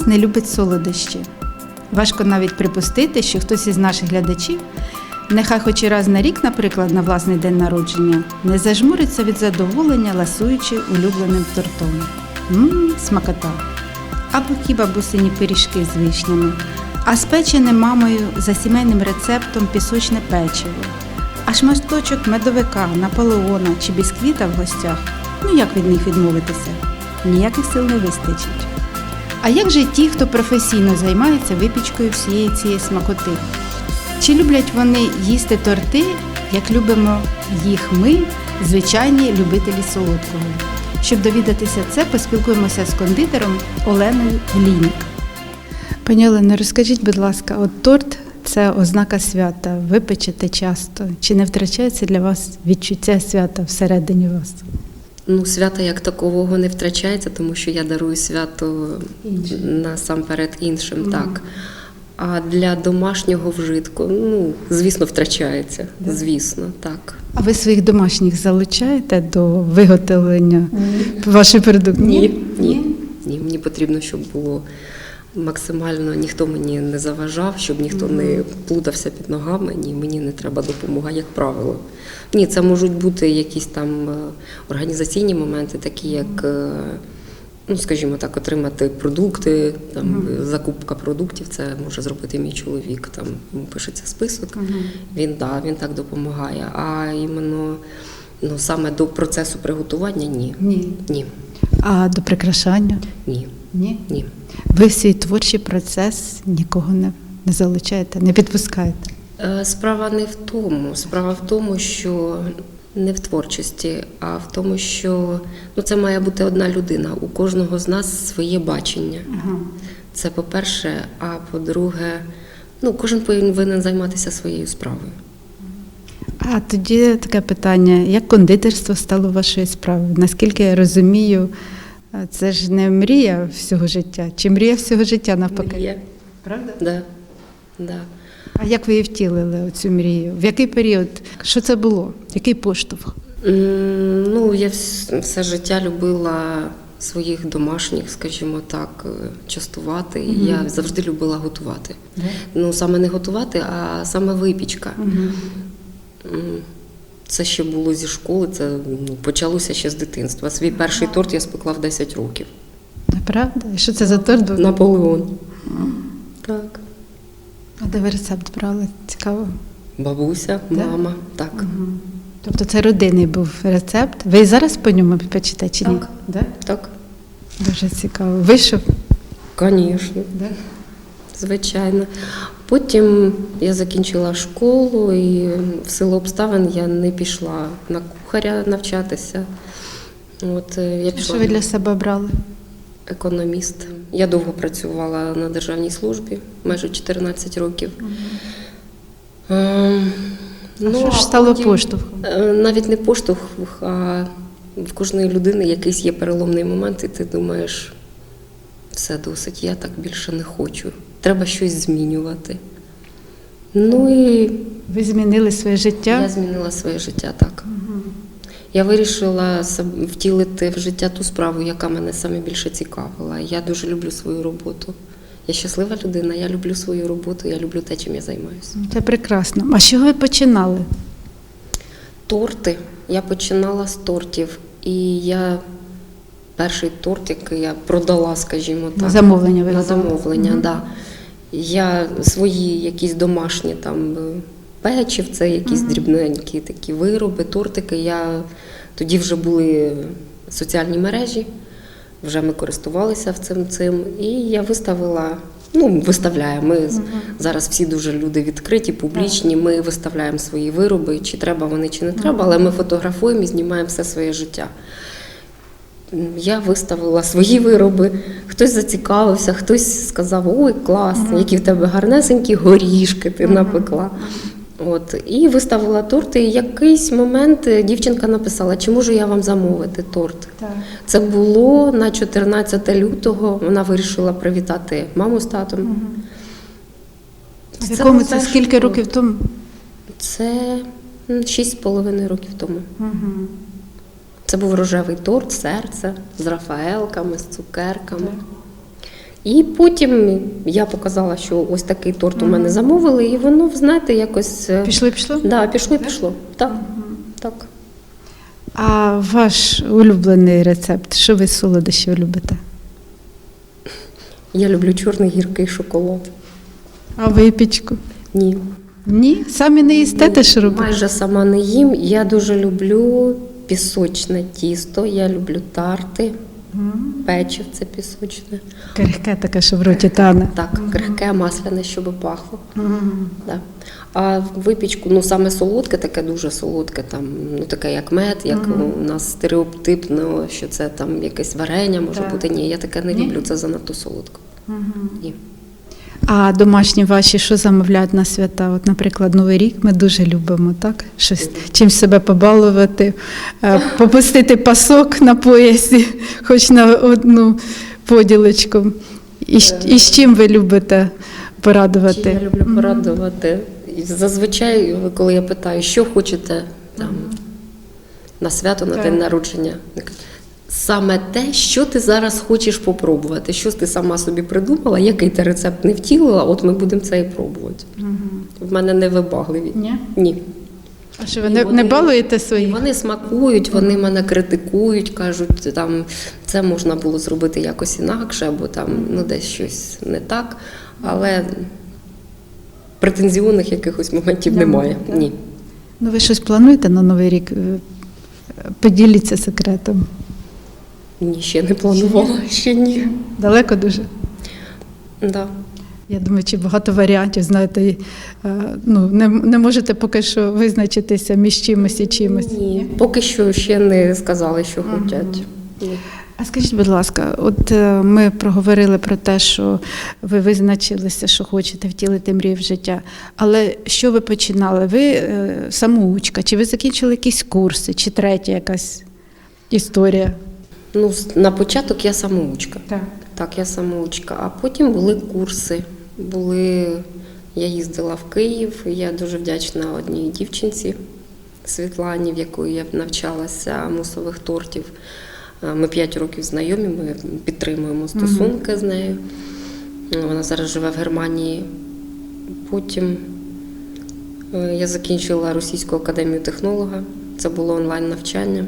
нас не любить солодощі? Важко навіть припустити, що хтось із наших глядачів, нехай хоч і раз на рік, наприклад, на власний день народження, не зажмуриться від задоволення, ласуючи улюбленим тортом. Мм, смакота. Або хіба бусині пиріжки з вишнями, а спечене мамою за сімейним рецептом пісочне печиво, а шматочок медовика, наполеона чи бісквіта в гостях. Ну як від них відмовитися? Ніяких сил не вистачить. А як же ті, хто професійно займається випічкою всієї цієї смакоти? Чи люблять вони їсти торти, як любимо їх ми, звичайні любителі солодкого? Щоб довідатися це, поспілкуємося з кондитером Оленою Глінік. Пані Олено, розкажіть, будь ласка, от торт це ознака свята. Ви печете часто. Чи не втрачається для вас відчуття свята всередині вас? Ну, свята як такового не втрачається, тому що я дарую свято Іншим. насамперед іншим, так. А для домашнього вжитку, ну, звісно, втрачається. Да? Звісно, так. А ви своїх домашніх залучаєте до виготовлення вашої продукції? Ні, ні. Ні, мені потрібно, щоб було максимально ніхто мені не заважав, щоб ніхто не плутався під ногами. Ні, мені не треба допомога, як правило. Ні, це можуть бути якісь там е, організаційні моменти, такі як. е, Ну, скажімо так, отримати продукти, там закупка продуктів, це може зробити мій чоловік. Там йому пишеться список. Він да, він так допомагає. А іменно ну саме до процесу приготування ні. Ні. Ні. А до прикрашання? Ні. Ні. Ні. Ви в свій творчий процес нікого не, не залучаєте, не підпускаєте. Е, Справа не в тому. Справа в тому, що не в творчості, а в тому, що ну, це має бути одна людина. У кожного з нас своє бачення. Це по-перше, а по-друге, ну, кожен повинен займатися своєю справою. А тоді таке питання: як кондитерство стало вашою справою? Наскільки я розумію, це ж не мрія всього життя, чи мрія всього життя навпаки? Мрія. Правда? Да. Да. А як ви її втілили, цю мрію? В який період? Що це було? Який поштовх? М, Ну, я вс- все життя любила своїх домашніх, скажімо так, е, частувати. І Я завжди любила готувати. Ну, саме не готувати, а саме випічка. М, Це ще було зі школи, це ну, почалося ще з дитинства. Свій перший торт я спекла в 10 років. Правда? І що це за торт був? Наполеон. Так. А де ви рецепт брали? Цікаво. Бабуся, Да? мама. Так. Тобто це родинний був рецепт. Ви і зараз по ньому печете чи ні? Так. Да? Так. Дуже цікаво. Вийшов? Звісно. Да? Звичайно. Потім я закінчила школу і в силу обставин я не пішла на кухаря навчатися. От е, я Що ви для себе обрали? економіст. Я довго працювала на державній службі, майже 14 років. Ем, А що ж стало потім- поштовхом? Е, Навіть не поштовх, а в кожної людини якийсь є переломний момент, і ти думаєш, все досить, я так більше не хочу. Треба щось змінювати. Ну і Ви змінили своє життя? я змінила своє життя так. Я вирішила сам- втілити в життя ту справу, яка мене саме більше цікавила. Я дуже люблю свою роботу. Я щаслива людина, я люблю свою роботу, я люблю те, чим я займаюся. Це прекрасно. А з чого ви починали? Торти. Я починала з тортів. І я перший торт, який я продала, скажімо так. На замовлення ви На робили? замовлення, так. Да. Я свої якісь домашні там е, печив, це якісь дрібненькі такі вироби, тортики. Я тоді вже були соціальні мережі, вже ми користувалися цим цим. І я виставила. Ну, виставляємо. Ми з- зараз всі дуже люди відкриті, публічні. Ми виставляємо свої вироби, чи треба вони, чи не треба, але ми фотографуємо і знімаємо все своє життя. Я виставила свої вироби, хтось зацікавився, хтось сказав: ой, клас, які в тебе гарнесенькі горішки ти напекла. От, і виставила торт, і якийсь момент е, дівчинка написала, чи можу я вам замовити торт. Так. Це було на 14 лютого. Вона вирішила привітати маму з татом. В Це якому це скільки років тому? Це м, шість з половиною років тому. Угу. Це був рожевий торт, серце з рафаелками, з цукерками. І потім я показала, що ось такий торт у мене замовили, і воно, знаєте, якось е, Пішло, пішло? Да, пішло, пішло. Так, так. А ваш улюблений рецепт? Що ви з солодощів любите? Я люблю чорний гіркий шоколад. А випічку? Ні. Ні? Самі не їсте те, що робите? Майже сама не їм. Я дуже люблю пісочне тісто, я люблю тарти, печивце пісочне. Крихке таке, що в роті тане. Так, крихке, масляне, щоб пахло. Да. А випічку, ну саме солодке, таке дуже солодке, там, ну таке як мед, як у нас стереотипно, що це там якесь варення може Так. бути. Ні, я таке не люблю, це занадто солодко. Ні. А домашні ваші що замовляють на свята? От, наприклад, Новий рік ми дуже любимо, так? Щось чимсь себе побалувати, е, попустити пасок на поясі, хоч на одну поділочку. І, і з чим ви любите порадувати? я люблю порадувати. І зазвичай, коли я питаю, що хочете там на свято, на день народження, саме те, що ти зараз хочеш попробувати, що ти сама собі придумала, який ти рецепт не втілила, от ми будемо це і пробувати. В мене не вибагливі. Ні? Ні. А що ви не, вони- не балуєте своїх? Вони смакують, вони мене критикують, кажуть, там це можна було зробити якось інакше, або там ну десь щось не так. Але претензіонних якихось моментів Немає, немає. так? Ні. Ну ви щось плануєте на Новий рік? Е, Поділіться секретом. Ні, ще не планувала. Ще ні. Далеко дуже? Да. Я думаю, чи багато варіантів, знаєте, е, ну, не, не можете поки що визначитися між чимось і чимось. Ні. Поки що ще не сказали, що хочуть. Ні. А скажіть, будь ласка, от е, ми проговорили про те, що ви визначилися, що хочете втілити мрію в життя. Але що ви починали? Ви е, самоучка, чи ви закінчили якісь курси, чи третя якась історія? Ну, на початок я самоучка. Так. Так, я самоучка. А потім були курси. Були... Я їздила в Київ. Я дуже вдячна одній дівчинці Світлані, в якої я навчалася мусових тортів. Е, Ми п'ять років знайомі, ми підтримуємо стосунки з нею. Вона зараз живе в Германії. Потім е, я закінчила Російську академію технолога. Це було онлайн навчання.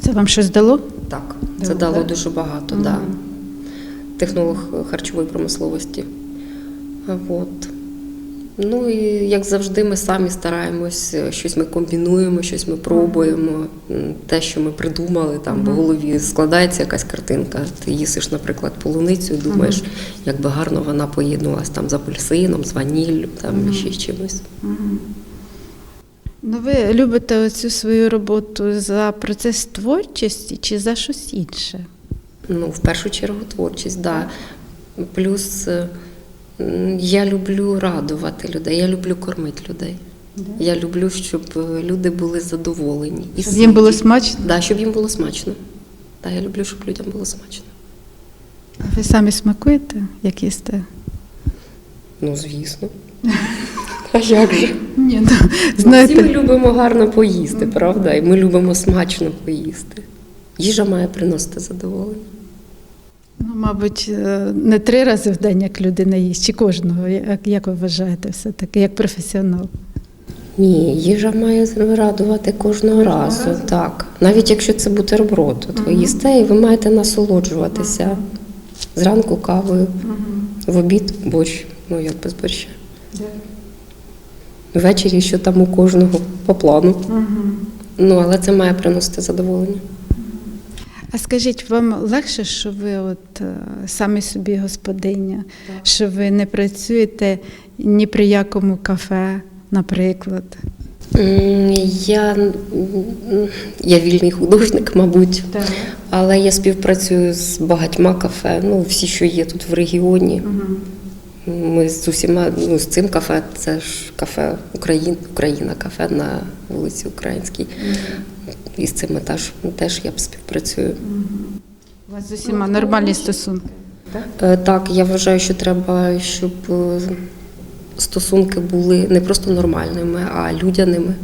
Це вам щось дало? Так, це дало да? дуже багато, да. технолог харчової промисловості. От. Ну і як завжди, ми самі стараємось, е, щось ми комбінуємо, щось ми пробуємо. Те, що ми придумали, там в голові складається якась картинка. Ти їсиш, наприклад, полуницю, і думаєш, як би гарно вона поєднувалась там з апельсином, з ваніллю, там ще з чимось. Ну, ви любите оцю свою роботу за процес творчості чи за щось інше? Ну, в першу чергу творчість, да. Плюс е, я люблю радувати людей, я люблю кормити людей. Я люблю, щоб е, люди були задоволені. І Щоб їм було смачно? Да, щоб їм було смачно. Да, я люблю, щоб людям було смачно. А ви самі смакуєте, як їсте? Ну, звісно. А як же? Ні, ну, Всі ми любимо гарно поїсти, правда? І ми любимо смачно поїсти. Їжа має приносити задоволення. ну, мабуть, е, не три рази в день, як людина їсть, чи кожного, як, як ви вважаєте все-таки, як професіонал? Ні, їжа має радувати кожного разу. Так. Навіть якщо це бутерброд, от ви їсте і ви маєте насолоджуватися. Зранку кавою, в обід борщ, ну як без борща. Ввечері що там у кожного по плану. Ну, але це має приносити задоволення. А скажіть, вам легше, що ви от е, самі собі господиня, що ви не працюєте ні при якому кафе, наприклад? М, Я, м, я вільний художник, мабуть, Так. але я співпрацюю з багатьма кафе, ну всі, що є тут в регіоні. Ми з усіма, ну, з цим кафе, це ж кафе Україн, Україна, кафе на вулиці Українській. І з цими теж, теж я співпрацюю. У вас з усіма нормальні стосунки? Е, Так, я вважаю, що треба, щоб е, стосунки були не просто нормальними, а людяними.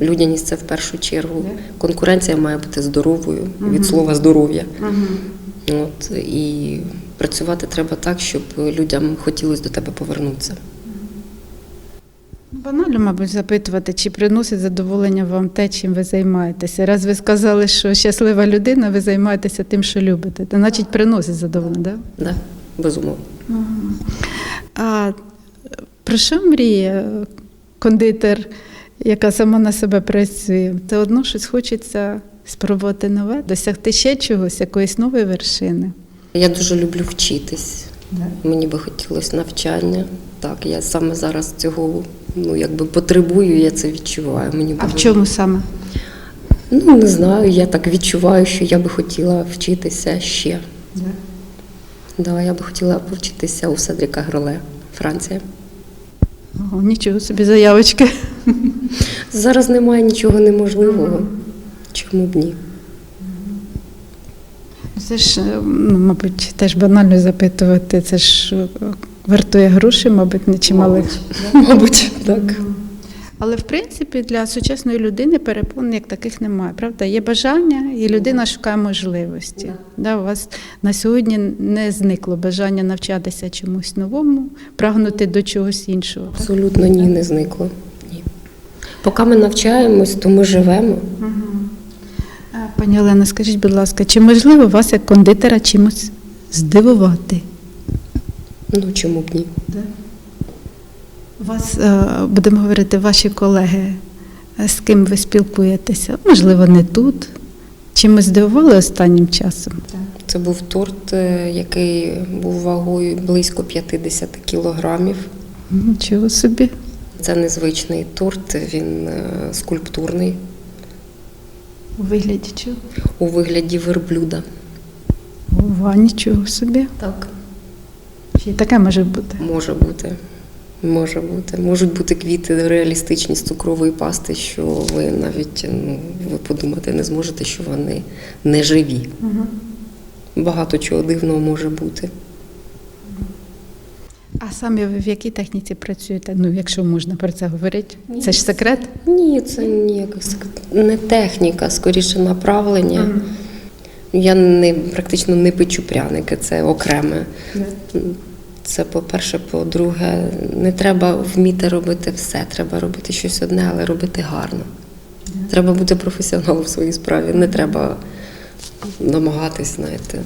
Людяність це в першу чергу. Конкуренція має бути здоровою від слова здоров'я. От, і працювати треба так, щоб людям хотілося до тебе повернутися. Банально, мабуть, запитувати, чи приносить задоволення вам те, чим ви займаєтеся. Раз ви сказали, що щаслива людина, ви займаєтеся тим, що любите. То значить приносить задоволення, так? Да? Да? Безумовно. А про що мріє кондитер, яка сама на себе працює? Це одно щось хочеться спробувати нове, досягти ще чогось, якоїсь нової вершини. Я дуже люблю вчитись. Мені би хотілося навчання. Так, я саме зараз цього ну, якби потребую, я це відчуваю. Мені А би- в чому саме? Ну, не знаю, я так відчуваю, що я би хотіла вчитися ще. Да, я би хотіла повчитися у Седріка Гроле, Франція. Ого, нічого собі заявочки. Зараз немає нічого неможливого. Чому б ні? Це ж, е, ну, мабуть, теж банально запитувати. Це ж е, вартує грошей, мабуть, не чималих. Мабуть, так. Але в принципі для сучасної людини перепон як таких немає. Правда, є бажання, і людина шукає можливості. Да, у вас на сьогодні не зникло бажання навчатися чомусь новому, прагнути до чогось іншого. Абсолютно ні, не зникло. Ні. Поки ми навчаємось, то ми живемо. А, Пані Олена, скажіть, будь ласка, чи можливо вас як кондитера чимось здивувати? Ну чому б ні? У вас, е, будемо говорити, ваші колеги, е, з ким ви спілкуєтеся? Можливо, не тут. Чимось здивували останнім часом? Це був торт, е, який був вагою близько 50 кілограмів. Нічого собі. Це незвичний торт, він скульптурний У вигляді чого? у вигляді верблюда. Ова, нічого собі. Так. Ще й таке може бути. Може бути. Може бути. Можуть бути квіти реалістичні з цукрової пасти, що ви навіть ну, ви подумати не зможете, що вони не живі. Багато чого дивного може бути. А самі ви в якій техніці працюєте? Ну, якщо можна про це говорити. Це ж секрет. Ні, це ніяк не техніка, скоріше направлення. Я не практично не печу пряники, це окреме. Це по-перше, по-друге, не треба вміти робити все. Треба робити щось одне, але робити гарно. Треба бути професіоналом в своїй справі. Не треба намагатись, знаєте.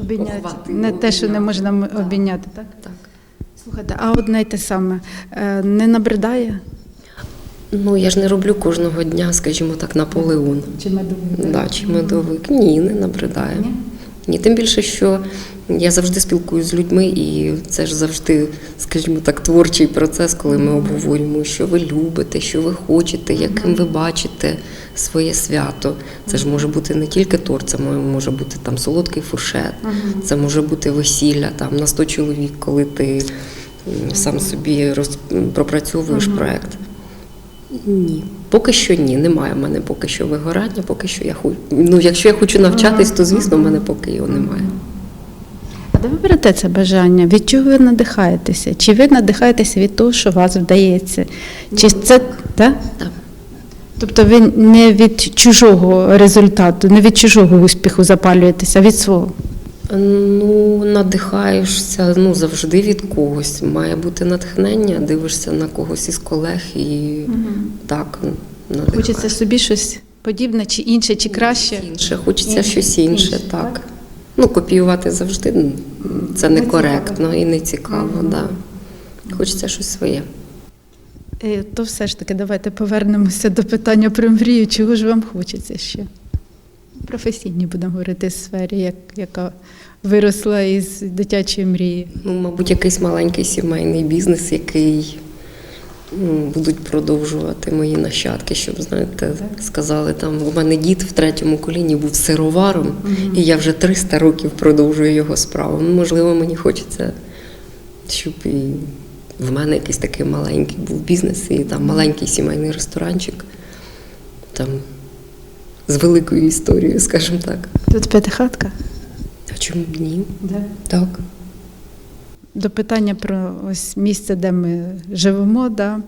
Обійняти. Не те, що не можна обійняти, так? Так. Слухайте, а одне й те саме е, не набридає? Ну, я ж не роблю кожного дня, скажімо так, Наполеон. Чи медовик? Да, чи медовик? Ні, не набридає. Ні? Ні, тим більше, що я завжди спілкуюся з людьми, і це ж завжди, скажімо так, творчий процес, коли ми обговорюємо, що ви любите, що ви хочете, яким ви бачите своє свято. Це ж може бути не тільки торт, це може бути там солодкий фуршет, це може бути весілля там на 100 чоловік, коли ти сам собі роз... пропрацьовуєш проект. Ні, поки що ні, немає в мене поки що вигорання, поки що я хочу. Ну, якщо я хочу навчатись, то звісно, в мене поки його немає. А де ви берете це бажання? Від чого ви надихаєтеся? Чи ви надихаєтеся від того, що вас вдається? Чи це так? Так. Тобто ви не від чужого результату, не від чужого успіху запалюєтеся, а від свого. Ну, надихаєшся ну, завжди від когось. Має бути натхнення, дивишся на когось із колег і так надихаєш. Хочеться собі щось подібне, чи інше, чи краще. інше, хочеться Інше, щось інше, інше, так. Ну, копіювати завжди це некоректно і не цікаво. Да. Хочеться щось своє. Е, То все ж таки давайте повернемося до питання про мрію. Чого ж вам хочеться ще? Професійні будемо говорити сфері, як, яка виросла із дитячої мрії. Ну, мабуть, якийсь маленький сімейний бізнес, який будуть продовжувати мої нащадки, щоб знаєте, сказали там. У мене дід в третьому коліні був сироваром, і я вже 300 років продовжую його справу. Ну, можливо, мені хочеться, щоб і в мене якийсь такий маленький був бізнес, і там маленький сімейний ресторанчик. Там з великою історією, скажімо так. Тут п'ятихатка. А чому ні? Так. До питання про ось місце, де ми живемо. Да.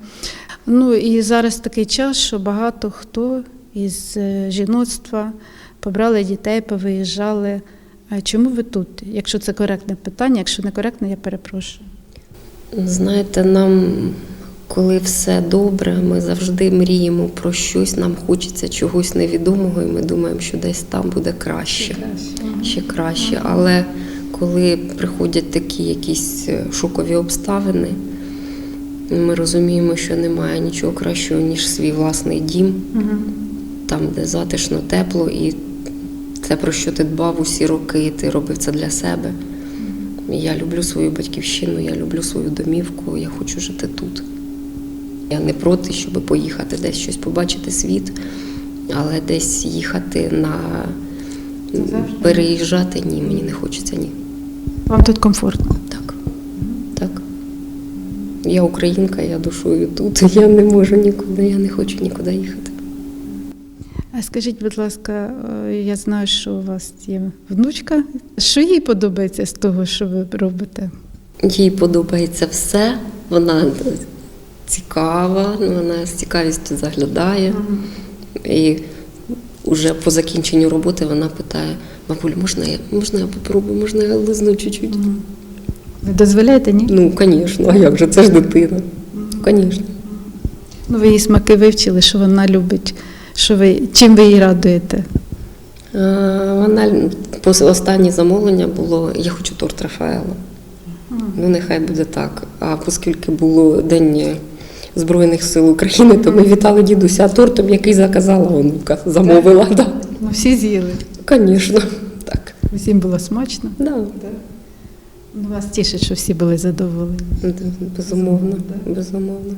Ну і зараз такий час, що багато хто із е, жіноцтва побрали дітей, повиїжджали А чому ви тут? Якщо це коректне питання, якщо не коректне, я перепрошую. Знаєте, нам, коли все добре, ми завжди мріємо про щось, нам хочеться чогось невідомого, і ми думаємо, що десь там буде краще. Ще краще. Але коли приходять такі якісь е, шокові обставини, ми розуміємо, що немає нічого кращого, ніж свій власний дім, там, де затишно, тепло, і це про що ти дбав усі роки, ти робив це для себе. Я люблю свою батьківщину, я люблю свою домівку, я хочу жити тут. Я не проти, щоб поїхати десь щось побачити світ, але десь їхати на переїжджати ні, мені не хочеться ні. Вам тут комфортно? Так. Так. Я українка, я душою тут. Я не можу нікуди, я не хочу нікуди їхати. А скажіть, будь ласка, е, я знаю, що у вас є внучка. Що їй подобається з того, що ви робите? Їй подобається все, вона цікава, вона з цікавістю заглядає. І вже по закінченню роботи вона питає: бабуль, можна я, можна я попробую, можна я лизну чуть-чуть? Ви дозволяєте, ні? Ну, звісно, а як же, це ж дитина. Звісно. Ну, ви її смаки вивчили, що вона любить, що ви, чим ви її радуєте? Е, Вона останнє замовлення було Я хочу торт Рафаела. Ну, нехай буде так. А оскільки було День Збройних сил України, то ми вітали дідуся тортом, який заказала онука, замовила. Так, Ну, всі з'їли. звісно. Так. Усім було смачно. Да. Ну, Вас тішить, що всі були задоволені. Безумовно. Безумовно.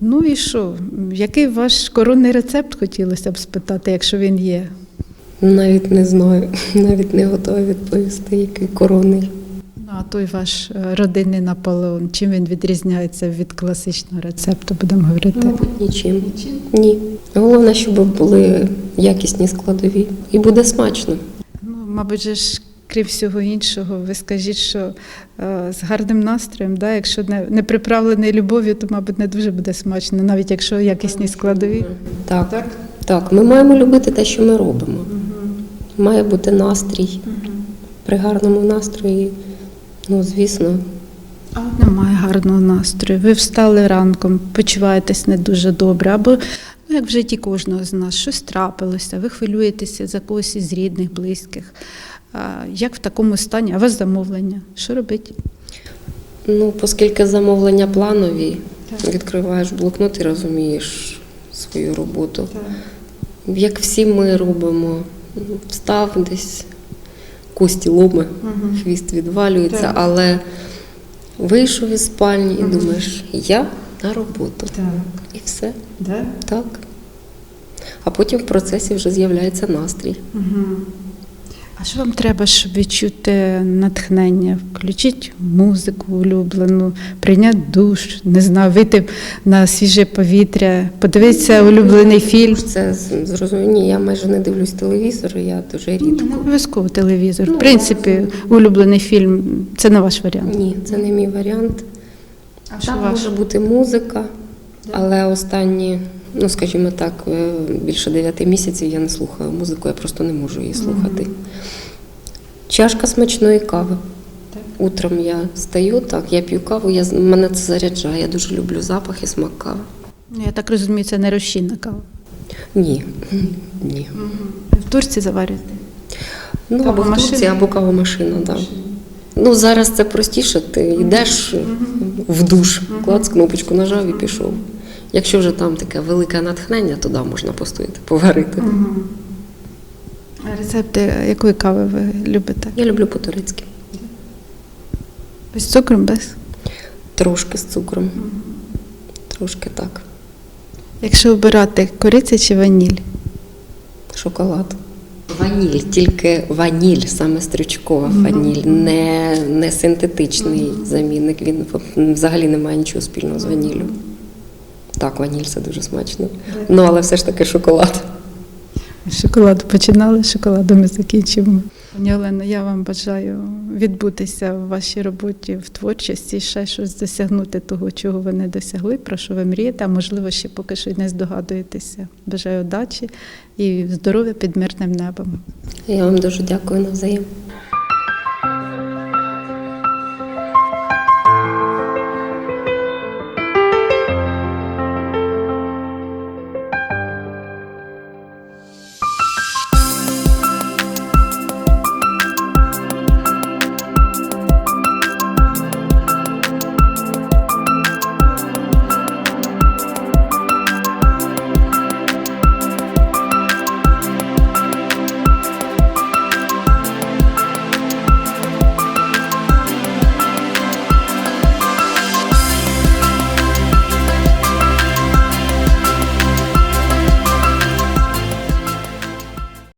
Ну і що? Який ваш коронний рецепт хотілося б спитати, якщо він є? Навіть не знаю, навіть не готова відповісти, який коронний. Ну, а той ваш е, родинний Наполеон, чим він відрізняється від класичного рецепту, будемо говорити? Мабуть, нічим. Ні. Головне, щоб були якісні складові. І буде смачно. Ну, мабуть, же ж, крім всього іншого, ви скажіть, що е, з гарним настроєм, да, якщо не, не приправлений любов'ю, то, мабуть, не дуже буде смачно, навіть якщо якісні складові. Так. Так? Так, ми маємо любити те, що ми робимо. Має бути настрій. При гарному настрої, ну, звісно, А от немає гарного настрою. Ви встали ранком, почуваєтесь не дуже добре, або ну, як в житті кожного з нас, щось трапилося, ви хвилюєтеся за когось із рідних, близьких. А, як в такому стані? А у вас замовлення? Що робити? ну, оскільки замовлення планові, відкриваєш блокнот і розумієш свою роботу. Як всі ми робимо, встав десь, кості ломи, хвіст відвалюється, Так. але вийшов із спальні і думаєш, я на роботу. Так. І все. Да? Так. А потім в процесі вже з'являється настрій. Угу. А що вам треба, щоб відчути натхнення? Включіть музику улюблену, прийняти душ, не знаю, вийти на свіже повітря, подивитися улюблений фільм. Це зрозуміло. Ні, я майже не дивлюсь телевізор, я дуже Не обов'язково телевізор. Ну, В принципі, улюблений фільм це не ваш варіант. Ні, це не мій варіант. А що Там ваш? може бути музика, але останні, ну скажімо так, е, більше дев'яти місяців я не слухаю музику, я просто не можу її слухати. Чашка смачної кави. Утром я стаю, так, я п'ю каву, я, мене це заряджає. Я дуже люблю запах і смак кави. Ну, Я так розумію, це не розчинна кава. Ні. Ні. В Турці заварюєте? Ну, або в? Турції, або кавомашина, так. Да. Ну, зараз це простіше, ти йдеш в душ, клац, кнопочку нажав і пішов. Якщо вже там таке велике натхнення, то да, можна постояти, поварити. А рецепти якої кави ви любите? Я люблю по-турецьки. Без цукру, без? Трошки з цукром. Трошки так. Якщо обирати кориця чи ваніль? Шоколад. Ваніль, тільки ваніль, саме стрючкова ваніль, не, не синтетичний замінник. Він взагалі не має нічого спільного з ваніллю. Так, ваніль це дуже смачно. Ну, але все ж таки шоколад. Шоколаду починали, шоколаду ми закінчимо. Пані Олено, я вам бажаю відбутися в вашій роботі в творчості, ще щось досягнути того, чого ви не досягли, про що ви мрієте, а можливо, ще поки що й не здогадуєтеся. Бажаю удачі і здоров'я під мирним небом. Я вам дуже дякую навзаєм.